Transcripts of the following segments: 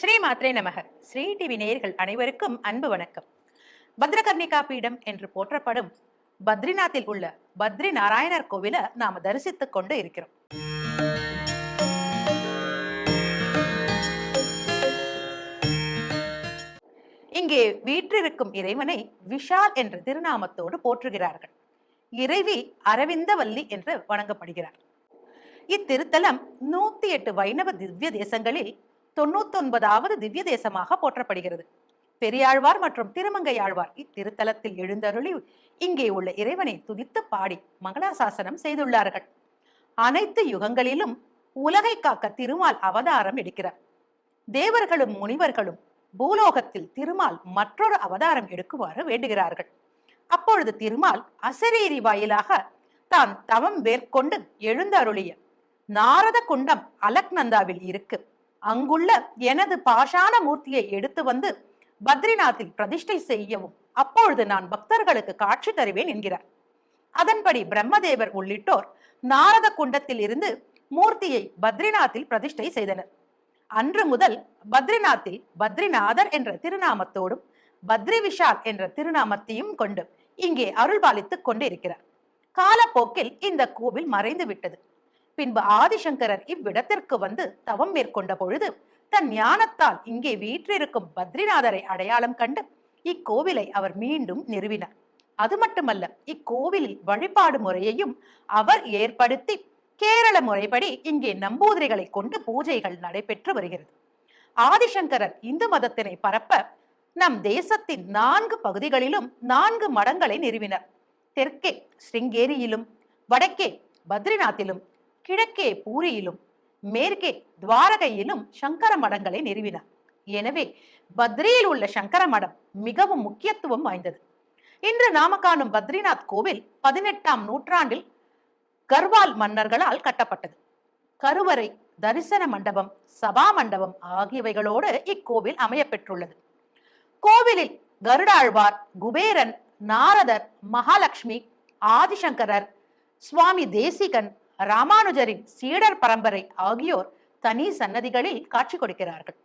ஸ்ரீ மாத்ரே நமக. ஸ்ரீ டிவி நேயர்கள் அனைவருக்கும் அன்பு வணக்கம். பத்ரகர்ணிகா பீடம் என்று போற்றப்படும் பத்ரிநாத்தில் உள்ள பத்ரி நாராயணர் கோவில நாம தரிசித்துக் கொண்டு இருக்கிறோம். இங்கே வீற்றிருக்கும் இறைவனை விஷால் என்ற திருநாமத்தோடு போற்றுகிறார்கள். இறைவி அரவிந்தவல்லி என்று வணங்கப்படுகிறார். இத்திருத்தலம் நூத்தி எட்டு வைணவ திவ்ய தேசங்களில் தொண்ணூத்தொன்பதாவது திவ்ய தேசமாக போற்றப்படுகிறது. பெரியாழ்வார் மற்றும் திருமங்கையாழ்வார் இத்திருத்தலத்தில் எழுந்தருளி இங்கே உள்ள இறைவனை துதித்து பாடி மங்களாசாசனம் செய்துள்ளார்கள். அனைத்து யுகங்களிலும் உலகை காக்க திருமால் அவதாரம் எடுக்கிறார். தேவர்களும் முனிவர்களும் பூலோகத்தில் திருமால் மற்றொரு அவதாரம் எடுக்குமாறு வேண்டுகிறார்கள். அப்பொழுது திருமால் அசரீரி வாயிலாக தான் தவம் மேற்கொண்டு எழுந்தருளிய நாரத குண்டம் அலக்நந்தாவில் இருக்கு. அங்குள்ள எனது பாஷாண மூர்த்தியை எடுத்து வந்து பத்ரிநாத்தில் பிரதிஷ்டை செய்யவும் அப்பொழுது நான் பக்தர்களுக்கு காட்சி தருவேன் என்கிறார். அதன்படி பிரம்மதேவர் உள்ளிட்டோர் நாரத குண்டத்தில் இருந்து மூர்த்தியை பத்ரிநாத்தில் பிரதிஷ்டை செய்தனர். அன்று முதல் பத்ரிநாத்தில் பத்ரிநாதர் என்ற திருநாமத்தோடும் பத்ரி விஷால் என்ற திருநாமத்தையும் கொண்டு இங்கே அருள்பாலித்துக் கொண்டிருக்கிறார். காலப்போக்கில் இந்த கோவில் மறைந்து விட்டது பின்பு ஆதிசங்கரர் இவ்விடத்திற்கு வந்து தவம் மேற்கொண்ட பொழுது தன் ஞானத்தால் இங்கே வீற்றிருக்கும் பத்ரிநாதரை அடையாளம் கண்டு இக்கோவிலை அவர் மீண்டும் நிறுவினார். அது மட்டுமல்ல இக்கோவிலில் வழிபாடு முறையையும் அவர் ஏற்படுத்தி கேரள முறைப்படி இங்கே நம்பூதிரிகளை கொண்டு பூஜைகள் நடைபெற்று வருகிறது. ஆதிசங்கரர் இந்து மதத்தினை பரப்ப நம் தேசத்தின் நான்கு பகுதிகளிலும் நான்கு மடங்களை நிறுவினர். தெற்கே ஸ்ருங்கேரியிலும் வடக்கே பத்ரிநாத்திலும் கிழக்கே பூரியிலும் மேற்கே துவாரகையிலும் சங்கர மடங்களை நிறுவினார். எனவே பத்ரியில் உள்ள சங்கர மடம் மிகவும் முக்கியத்துவம் வாய்ந்தது. இன்று நாம காணும் பத்ரிநாத் கோவில் பதினெட்டாம் நூற்றாண்டில் கர்வால் மன்னர்களால் கட்டப்பட்டது. கருவறை தரிசன மண்டபம் சபா மண்டபம் ஆகியவைகளோடு இக்கோவில் அமையப்பெற்றுள்ளது. கோவிலில் கருடாழ்வார் குபேரன் நாரதர் மகாலட்சுமி ஆதிசங்கரர் சுவாமி தேசிகன் ராமானுஜரின் சீடர் பரம்பரை ஆகியோர் தனி சன்னதிகளில் காட்சி கொடுக்கிறார்கள்.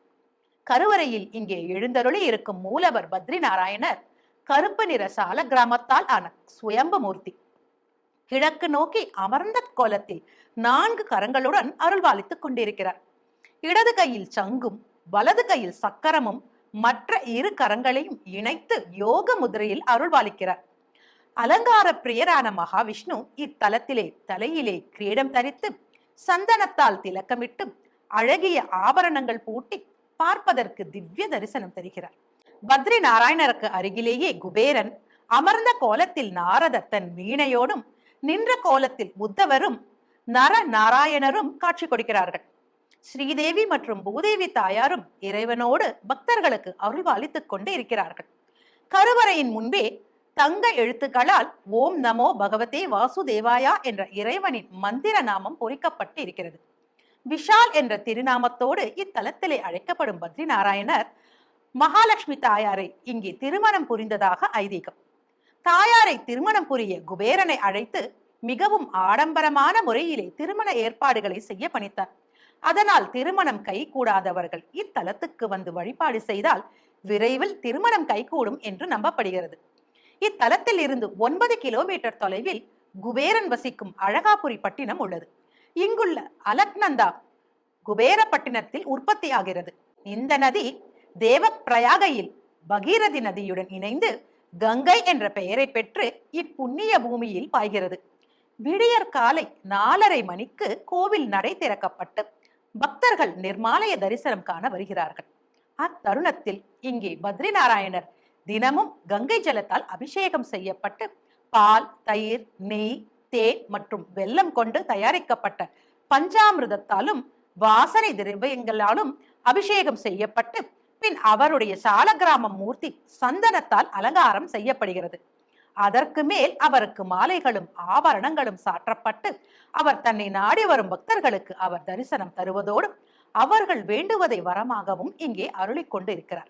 கருவறையில் இங்கே எழுந்தருளி இருக்கும் மூலவர் பத்ரி நாராயணர் கருப்பு நிற சால கிராமத்தால் ஆன சுயம்பு மூர்த்தி. கிழக்கு நோக்கி அமர்ந்த கோலத்தில் நான்கு கரங்களுடன் அருள்வாளித்துக் கொண்டிருக்கிறார். இடது கையில் சங்கும் வலது கையில் சக்கரமும் மற்ற இரு கரங்களையும் இணைத்து யோக முதிரையில் அருள்வாளிக்கிறார். அலங்கார பிரியரான மகாவிஷ்ணு இத்தலத்திலே தலையிலே கிரீடம் தரித்து சந்தனத்தால் திலக்கமிட்டு அழகிய ஆபரணங்கள் பூட்டி பார்ப்பதற்கு திவ்ய தரிசனம் தருகிறார் பத்ரி நாராயணருக்கு அருகிலேயே குபேரன் அமர்ந்த கோலத்தில் நாரதர் தன் வீணையோடும் நின்ற கோலத்தில் புத்தவரும் நர நாராயணரும் காட்சி கொடுக்கிறார்கள் ஸ்ரீதேவி மற்றும் பூதேவி தாயாரும் இறைவனோடு பக்தர்களுக்கு அருள்வாளித்துக் கொண்டு இருக்கிறார்கள் கருவறையின் முன்பே தங்க எழுத்துக்களால் ஓம் நமோ பகவதே வாசுதேவாயா என்ற இறைவனின் மந்திர நாமம் பொறிக்கப்பட்டு இருக்கிறது விஷால் என்ற திருநாமத்தோடு இத்தலத்திலே அழைக்கப்படும் பத்ரி நாராயணர் மகாலட்சுமி தாயாரை இங்கே திருமணம் புரிந்ததாக ஐதீகம். தாயாரை திருமணம் புரிய குபேரனை அழைத்து மிகவும் ஆடம்பரமான முறையிலே திருமண ஏற்பாடுகளை செய்ய பணித்தார். அதனால் திருமணம் கைகூடாதவர்கள் இத்தலத்துக்கு வந்து வழிபாடு செய்தால் விரைவில் திருமணம் கைகூடும் என்று நம்பப்படுகிறது. இத்தலத்தில் இருந்து ஒன்பது கிலோமீட்டர் தொலைவில் குபேரன் வசிக்கும் அழகாபுரி பட்டினம் உள்ளது. இங்குள்ள அலக்நந்தா உற்பத்தி உற்பத்தியாகிறது. இந்த நதி தேவப்பிரயாகையில் பகீரதி நதியுடன் இணைந்து கங்கை என்ற பெயரை பெற்று இப்புண்ணிய பூமியில் பாய்கிறது. விடியற் காலை நாலரை மணிக்கு கோவில் நடை திறக்கப்பட்டு பக்தர்கள் நிர்மாலய தரிசனம் காண வருகிறார்கள். அத்தருணத்தில் இங்கே பத்ரிநாராயணர் தினமும் கங்கை ஜலத்தால் அபிஷேகம் செய்யப்பட்டு பால் தயிர் நெய் தேன் மற்றும் வெல்லம் கொண்டு தயாரிக்கப்பட்ட பஞ்சாமிர்தத்தாலும் வாசனை திரவியங்களாலும் அபிஷேகம் செய்யப்பட்டு பின் அவருடைய சாலக்கிராம மூர்த்தி சந்தனத்தால் அலங்காரம் செய்யப்படுகிறது. அதற்கு மேல் அவருக்கு மாலைகளும் ஆபரணங்களும் சாற்றப்பட்டு அவர் தன்னை நாடி வரும் பக்தர்களுக்கு அவர் தரிசனம் தருவதோடு அவர்கள் வேண்டுவதை வரமாகவும் இங்கே அருளிக் கொண்டு இருக்கிறார்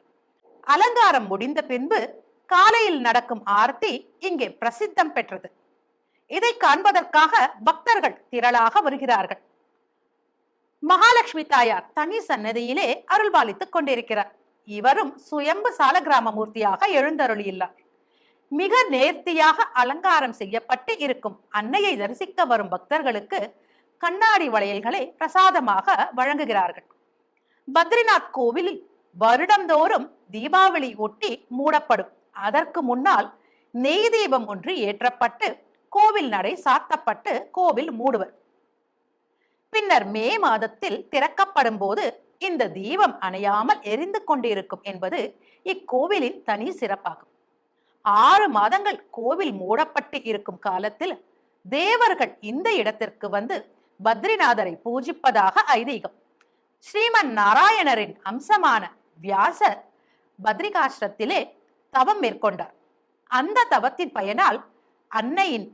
அலங்காரம் முடிந்த பின்பு காலையில் நடக்கும் ஆர்த்தி இங்கே பிரசித்தம் பெற்றது. இதை காண்பதற்காக பக்தர்கள் திரளாக வருகிறார்கள். மகாலட்சுமி தாயார் தனி சன்னதியிலே அருள்பாலித்துக் கொண்டிருக்கிறார். இவரும் சுயம்பு சால கிராமமூர்த்தியாக எழுந்தருளியுள்ளார். மிக நேர்த்தியாக அலங்காரம் செய்யப்பட்டு இருக்கும் அன்னையை தரிசிக்க வரும் பக்தர்களுக்கு கண்ணாடி வளையல்களை பிரசாதமாக வழங்குகிறார்கள். பத்ரிநாத் கோவிலில் வருடந்தோறும் தீபாவளி ஒட்டி மூடப்படும். அதற்கு முன்னால் நெய் தீபம் ஒன்று ஏற்றப்பட்டு கோவில் நடை சாத்தப்பட்டு கோவில் மூடுவர். பின்னர் மே மாதத்தில் திறக்கப்படும் போது இந்த தீபம் அணையாமல் எரிந்து கொண்டிருக்கும் என்பது இக்கோவிலின் தனி சிறப்பாகும். ஆறு மாதங்கள் கோவில் மூடப்பட்டு இருக்கும் காலத்தில் தேவர்கள் இந்த இடத்திற்கு வந்து பத்ரிநாதரை பூஜிப்பதாக ஐதீகம். ஸ்ரீமன் நாராயணரின் அம்சமான வியாசர் பத்ரிகாஷ்டத்திலே தவம் மேற்கொண்டார். அந்த தவத்தின் பயனால் அன்னையின்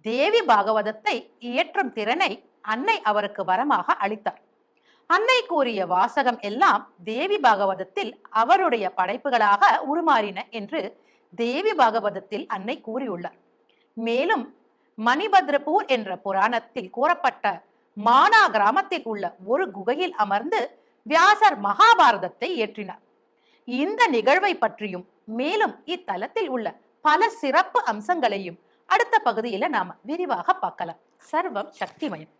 தேவி பாகவதத்தை இயற்றும் திறனை அன்னை அவருக்கு வரமாக அளித்தார். அன்னை கூறிய வாசகம் எல்லாம் தேவி பாகவதத்தில் அவருடைய படைப்புகளாக உருமாறின என்று தேவி பாகவதத்தில் அன்னை கூறியுள்ளார். மேலும் மணிபத்ரபூர் என்ற புராணத்தில் கூறப்பட்ட மானா கிராமத்தில் உள்ள ஒரு குகையில் அமர்ந்து வியாசர் மகாபாரதத்தை இயற்றினார். இந்த நிகழ்வை பற்றியும் மேலும் இத்தலத்தில் உள்ள பல சிறப்பு அம்சங்களையும் அடுத்த பகுதியில நாம விரிவாக பார்க்கலாம். சர்வம் சக்திமயம்.